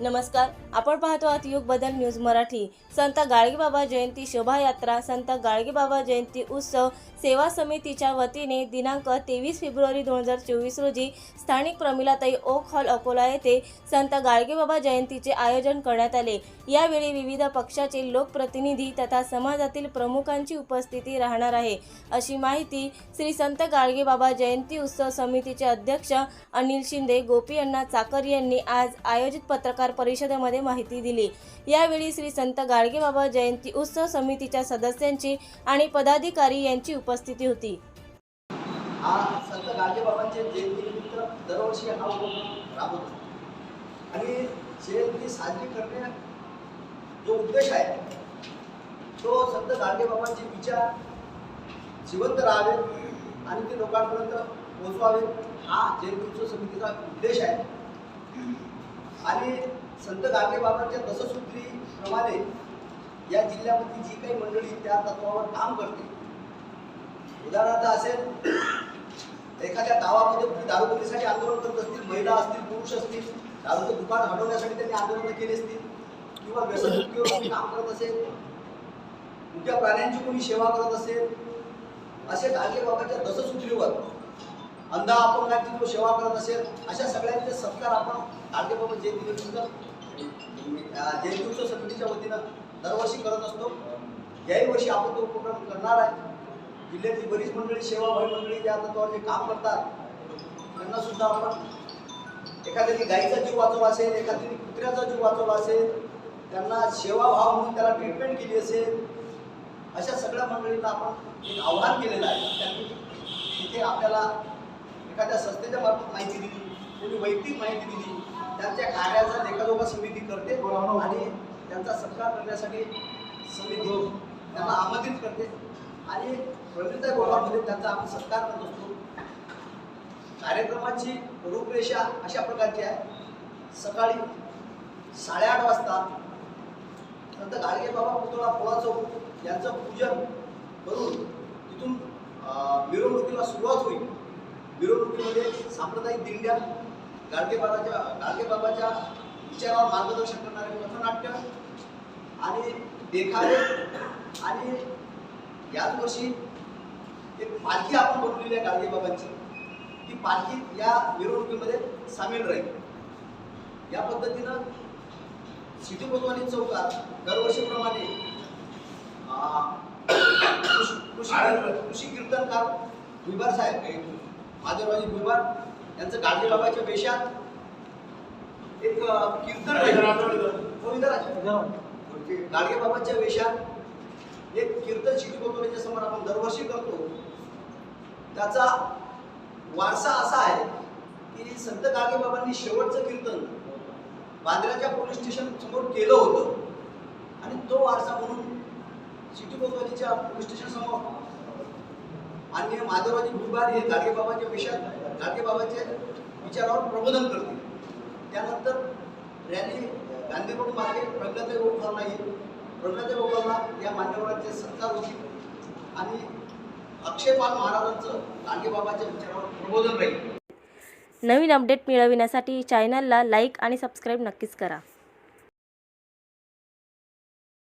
नमस्कार. आपण पाहतो आहात युग बदल न्यूज मराठी. संत गाडगेबाबा जयंती शोभायात्रा संत गाडगेबाबा जयंती उत्सव सेवा समितीच्या वतीने दिनांक तेवीस फेब्रुवारी दोन हजार चोवीस रोजी स्थानिक प्रमिलाताई ओक हॉल अकोला येथे संत गाडगेबाबा जयंतीचे आयोजन करण्यात आले. यावेळी विविध पक्षाचे लोकप्रतिनिधी तथा समाजातील प्रमुखांची उपस्थिती राहणार आहे. अशी माहिती श्री संत गाडगेबाबा जयंती उत्सव समितीचे अध्यक्ष अनिल शिंदे गोपी अण्णा चाकर यांनी आज आयोजित पत्रकार परिषदेमध्ये माहिती दिली. यावेळी श्री संत गाडगेबाबा जयंती उत्सव समितीच्या सदस्यांची आणि पदाधिकारी यांची उपस्थिती होती. हा संत गाडगेबाबांचे जयंतीनिमित्त दरवर्षी हा उपक्रम राबवतो. आणि जयंती साजरी करणे जो उद्देश आहे तो संत गाडगेबाबांचे विचार जिवंत राहावे आणि ते लोकांपर्यंत पोहोचवावे हा जयंती उत्सव समितीचा उद्देश आहे. आणि संत गाडगेबाबांच्या दशसूत्रीप्रमाणे या जिल्ह्यामध्ये जी काही मंडळी त्या तत्वावर काम करते. उदाहरणार्थ असेल एखाद्या गावामध्ये कुठे दारूबंदीसाठी आंदोलन करत असतील महिला असतील पुरुष असतील दारूचं दुकान हटवण्यासाठी त्यांनी आंदोलन केली असतील किंवा व्यसनमुक्तीवर कोणी काम करत असेल मुख्या प्राण्यांची कोणी सेवा करत असेल असे गाडगे दससूत्रीवर दशसूत्रीवर अंधा अपंगांची जो सेवा करत असेल अशा सगळ्यांचे सत्कार आपण गाडगे बाबा जयंतीनिमित्त जयंती उत्सव समितीच्या वतीनं दरवर्षी करत असतो. याही वर्षी आपण तो उपक्रम करणार आहे. जिल्ह्यातली बरीच मंडळी सेवाभावी मंडळी ज्या तत्वावर जे काम करतात त्यांना सुद्धा आपण एखाद्याने गाईचा जीव वाचवला असेल एखाद्याने कुत्र्याचा जीव वाचवला असेल त्यांना सेवाभाव म्हणून त्याला ट्रीटमेंट केली असेल अशा सगळ्या मंडळींना आपण एक आव्हान केलेलं आहे. त्यांनी तिथे आपल्याला एखाद्या संस्थेच्या मार्फत माहिती दिली कोणी वैयक्तिक माहिती दिली त्यांच्या कार्याचा लेखाजोखा समिती करते आणि त्यांचा सत्कार करण्यासाठी समिती त्यांना आमंत्रित करते. आणि प्रवीणता गोळामध्ये त्यांचा आपण सत्कार करत असतो. कार्यक्रमाची रूपरेषा अशा प्रकारची आहे. सकाळी साडेआठ वाजता नंतर गाडगे बाबा पुतळा पोळा चौक यांचं पूजन करून तिथून मिरवणुकीला सुरुवात होईल. मिरवणुकीमध्ये सांप्रदायिक दिंड्या गाडगेबाबाच्या गाडगेबाबाच्या विचारावर मार्गदर्शन करणारे पथनाट्य आणि देखावे आणि याच वर्षी एक पालखी आपण बनवलेली आहे गाडगेबाबांची ती पालखी या मिरवणुकीमध्ये सामील राहील. या पद्धतीनं सिटी कोतवाली चौकात दरवर्षीप्रमाणे कृषी कृषी- कीर्तनकार विभार साहेब माधवराजी भुईबार यांचं गाडगे बाबाच्या वेशात एक कीर्तन. गाडगे बाबाच्या वेशात एक कीर्तन सिटी कोतवालीच्या समोर आपण दरवर्षी करतो. त्याचा वारसा असा आहे की संत गाडगे बाबांनी शेवटचं कीर्तन बांद्र्याच्या पोलीस स्टेशन समोर केलं होतं. आणि तो वारसा म्हणून सिटी कोतवालीच्या पोलीस स्टेशन समोर आणि माधवराजी भुईबार हे गाडगे बाबाच्या विषयात गाडगे बाबाच्या विचारावर प्रबोधन करतील. त्यानंतर रॅली गांधी रोड मार्गे प्रज्ञाताई गोपालला येईल प्रज्ञाताई गोपालना या मान्यवरांचे सत्कार होतील आणि अक्षयपाल महाराजांचं गाडगे बाबाच्या विचारावर प्रबोधन राहील. नवीन अपडेट मिळविण्यासाठी चॅनलला लाईक आणि सबस्क्राईब नक्कीच करा.